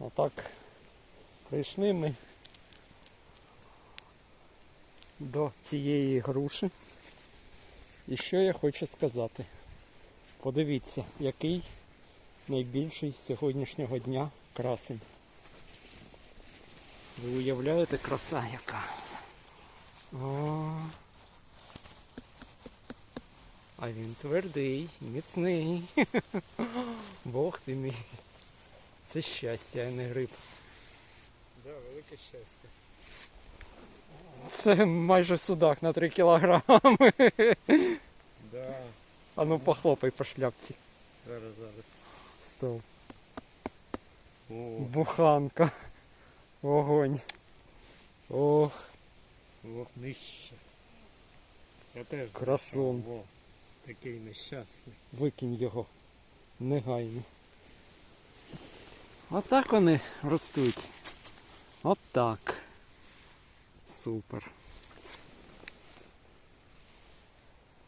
Отак прийшли ми до цієї груші. І що я хочу сказати? Подивіться, який найбільший сьогоднішнього дня красень. Ви уявляєте краса яка? О, а він твердий, міцний. Бог ти мій. Це щастя, а не гриб. Да, велике щастя. Це майже судак на 3 кілограми. Да. А ну похлопай по шляпці. Зараз, зараз. Стол. О, Буханка. Вогонь. Ох, ох, нижче. Я теж Красун. знайшов. О, такий нещасний. викинь його. Негайно. Отак вони ростуть. Отак. Супер.